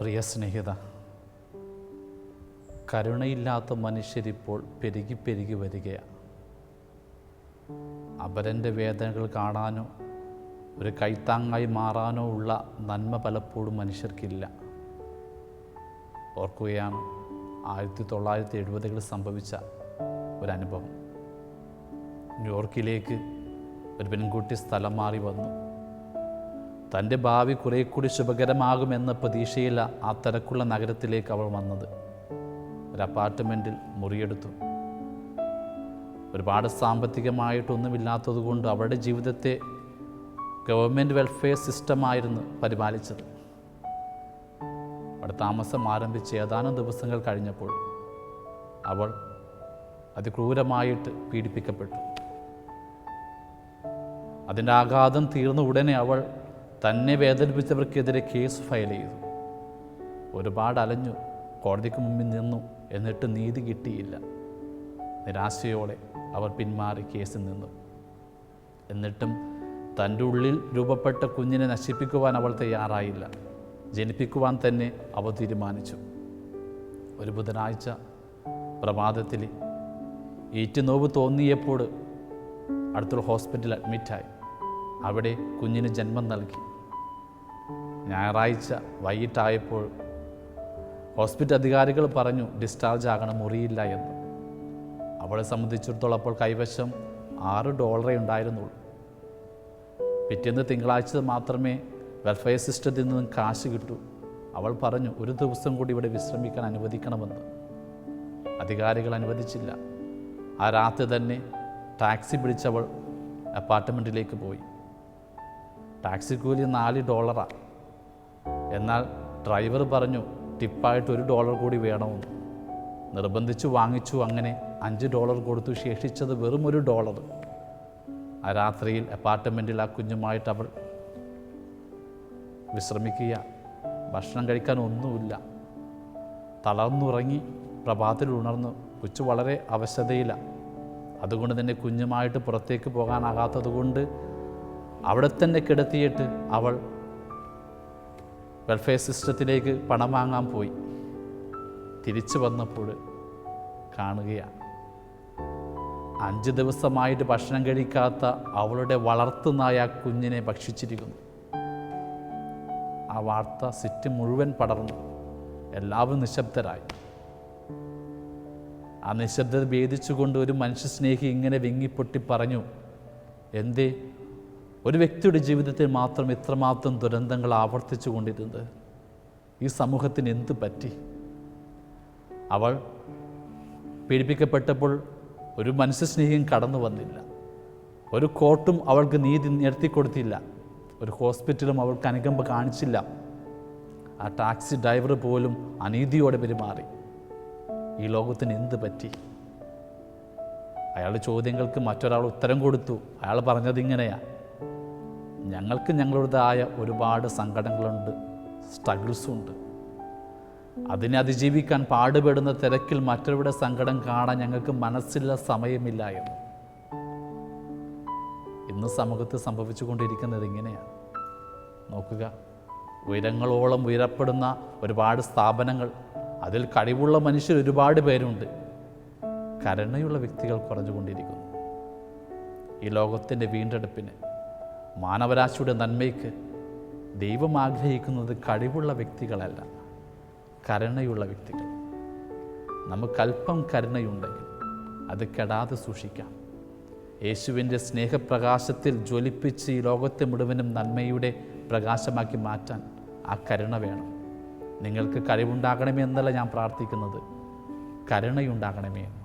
പ്രിയ സ്നേഹിത കരുണയില്ലാത്ത മനുഷ്യരിപ്പോൾ പെരുകി പെരുകി വരികയാണ്. അപരന്റെ വേദനകൾ കാണാനോ ഒരു കൈത്താങ്ങായി മാറാനോ ഉള്ള നന്മ പലപ്പോഴും മനുഷ്യർക്കില്ല. ഓർക്കുകയാണ് ആയിരത്തി തൊള്ളായിരത്തി എഴുപതുകളിൽ സംഭവിച്ച ഒരനുഭവം. ന്യൂയോർക്കിലേക്ക് ഒരു പെൺകുട്ടി സ്ഥലം മാറി വന്നു. തന്റെ ഭാവി കുറേ കൂടി ശുഭകരമാകുമെന്ന പ്രതീക്ഷയിൽ ആ തിരക്കുള്ള നഗരത്തിലേക്ക് അവൾ വന്നത്. ഒരു അപ്പാർട്ട്മെന്റിൽ മുറിയെടുത്തു. ഒരുപാട് സാമ്പത്തികമായിട്ടൊന്നുമില്ലാത്തത് കൊണ്ട് അവരുടെ ജീവിതത്തെ ഗവൺമെന്റ് വെൽഫെയർ സിസ്റ്റമായിരുന്നു പരിപാലിച്ചത്. അവിടെ താമസം ആരംഭിച്ച് ഏതാനും ദിവസങ്ങൾ കഴിഞ്ഞപ്പോൾ അവൾ അതിക്രൂരമായിട്ട് പീഡിപ്പിക്കപ്പെട്ടു. അതിന്റെ ആഘാതം തീർന്ന ഉടനെ അവൾ തന്നെ വേദനിപ്പിച്ചവർക്കെതിരെ കേസ് ഫയൽ ചെയ്തു. ഒരുപാട് അലഞ്ഞു കോടതിക്ക് മുമ്പിൽ നിന്നു എന്നിട്ട് നീതി കിട്ടിയില്ല. നിരാശയോടെ അവർ പിന്മാറി കേസിൽ നിന്നു. എന്നിട്ടും തന്റെ ഉള്ളിൽ രൂപപ്പെട്ട കുഞ്ഞിനെ നശിപ്പിക്കുവാൻ അവൾ തയ്യാറായില്ല. ജനിപ്പിക്കുവാൻ തന്നെ അവ തീരുമാനിച്ചു. ഒരു ബുധനാഴ്ച പ്രഭാതത്തിൽ ഏറ്റുനോവ് തോന്നിയപ്പോൾ അടുത്തുള്ള ഹോസ്പിറ്റലിൽ അഡ്മിറ്റായി. അവിടെ കുഞ്ഞിന് ജന്മം നൽകി. ഞായറാഴ്ച വൈകിട്ടായപ്പോൾ ഹോസ്പിറ്റൽ അധികാരികൾ പറഞ്ഞു ഡിസ്ചാർജ് ആകണം മുറിയില്ല എന്ന്. അവളെ സംബന്ധിച്ചിടത്തോളം അപ്പോൾ കൈവശം ആറ് ഡോളറേ ഉണ്ടായിരുന്നുള്ളൂ. പിറ്റേന്ന് തിങ്കളാഴ്ച മാത്രമേ വെൽഫെയർ സിസ്റ്റത്തിൽ നിന്നും കാശ് കിട്ടൂ. അവൾ പറഞ്ഞു ഒരു ദിവസം കൂടി ഇവിടെ വിശ്രമിക്കാൻ അനുവദിക്കണമെന്ന്. അധികാരികൾ അനുവദിച്ചില്ല. ആ രാത്രി തന്നെ ടാക്സി പിടിച്ചവൾ അപ്പാർട്ട്മെന്റിലേക്ക് പോയി. ടാക്സി കൂലി നാല് ഡോളറാണ് എന്നാൽ ഡ്രൈവർ പറഞ്ഞു ടിപ്പായിട്ട് ഒരു ഡോളർ കൂടി വേണമെന്ന്. നിർബന്ധിച്ചു വാങ്ങിച്ചു അങ്ങനെ അഞ്ച് ഡോളർ കൊടുത്തു ശേഷിച്ചത് വെറും ഒരു ഡോളർ. ആ രാത്രിയിൽ അപ്പാർട്ട്മെന്റിൽ ആ കുഞ്ഞുമായിട്ട് അവൾ വിശ്രമിക്കുക. ഭക്ഷണം കഴിക്കാൻ ഒന്നുമില്ല. തളർന്നുറങ്ങി പ്രഭാതത്തിൽ ഉണർന്നു. കൊച്ചു വളരെ അവശതയിലാണ് അതുകൊണ്ട് തന്നെ കുഞ്ഞുമായിട്ട് പുറത്തേക്ക് പോകാനാകാത്തത് കൊണ്ട് അവിടെ തന്നെ കിടത്തിയിട്ട് അവൾ വെൽഫെയർ സിസ്റ്റത്തിലേക്ക് പണം വാങ്ങാൻ പോയി. തിരിച്ചു വന്നപ്പോൾ കാണുകയാണ്. അഞ്ച് ദിവസമായിട്ട് ഭക്ഷണം കഴിക്കാത്ത അവളുടെ വളർത്തുനായ കുഞ്ഞിനെ ഭക്ഷിച്ചിരിക്കുന്നു. ആ വാർത്ത സിറ്റ് മുഴുവൻ പടർന്നു. എല്ലാവരും നിശബ്ദരായി. ആ നിശബ്ദത ഭേദിച്ചുകൊണ്ട് ഒരു മനുഷ്യസ്നേഹി ഇങ്ങനെ വിങ്ങിപ്പൊട്ടി പറഞ്ഞു എന്തേ ഒരു വ്യക്തിയുടെ ജീവിതത്തിൽ മാത്രം ഇത്രമാത്രം ദുരന്തങ്ങൾ ആവർത്തിച്ചു കൊണ്ടിരുന്നത്? ഈ സമൂഹത്തിന് എന്ത് പറ്റി? അവൾ പീഡിപ്പിക്കപ്പെട്ടപ്പോൾ ഒരു മനുഷ്യസ്നേഹിയും കടന്നു വന്നില്ല. ഒരു കോർട്ടും അവൾക്ക് നീതി നിർത്തിക്കൊടുത്തില്ല ഒരു ഹോസ്പിറ്റലും അവൾക്ക് അനുകമ്പ കാണിച്ചില്ല. ആ ടാക്സി ഡ്രൈവർ പോലും അനീതിയോടെ പെരുമാറി. ഈ ലോകത്തിന് എന്ത് പറ്റി? അയാളുടെ ചോദ്യങ്ങൾക്ക് മറ്റൊരാൾ ഉത്തരം കൊടുത്തു. അയാൾ പറഞ്ഞത് ഇങ്ങനെയാണ് ഞങ്ങൾക്ക് ഞങ്ങളുടേതായ ഒരുപാട് സങ്കടങ്ങളുണ്ട് സ്ട്രഗിൾസും ഉണ്ട്. അതിനെ അതിജീവിക്കാൻ പാടുപെടുന്ന തിരക്കിൽ മറ്റൊരുടെ സങ്കടം കാണാൻ ഞങ്ങൾക്ക് മനസ്സില്ല സമയമില്ല എന്ന്. ഇന്ന് സമൂഹത്തിൽ സംഭവിച്ചുകൊണ്ടിരിക്കുന്നത് ഇങ്ങനെയാണ്. നോക്കുക ഉയരങ്ങളോളം ഉയരപ്പെടുന്ന ഒരുപാട് സ്ഥാപനങ്ങൾ അതിൽ കഴിവുള്ള മനുഷ്യർ ഒരുപാട് പേരുണ്ട്. കരുണയുള്ള വ്യക്തികൾ കുറഞ്ഞുകൊണ്ടിരിക്കുന്നു. ഈ ലോകത്തിന്റെ വീണ്ടെടുപ്പിന് മാനവരാശിയുടെ നന്മയ്ക്ക് ദൈവം ആഗ്രഹിക്കുന്നത് കഴിവുള്ള വ്യക്തികളല്ല. കരുണയുള്ള വ്യക്തികൾ. നമുക്കല്പം കരുണയുണ്ടെങ്കിൽ അത് കെടാതെ സൂക്ഷിക്കാം. യേശുവിന്റെ സ്നേഹപ്രകാശത്തിൽ ജ്വലിപ്പിച്ച് ഈ ലോകത്തെ മുഴുവനും നന്മയുടെ പ്രകാശമാക്കി മാറ്റാൻ ആ കരുണ വേണം. നിങ്ങൾക്ക് കഴിവുണ്ടാകണമേ എന്നല്ല ഞാൻ പ്രാർത്ഥിക്കുന്നത്. കരുണയുണ്ടാകണമേ എന്ന്.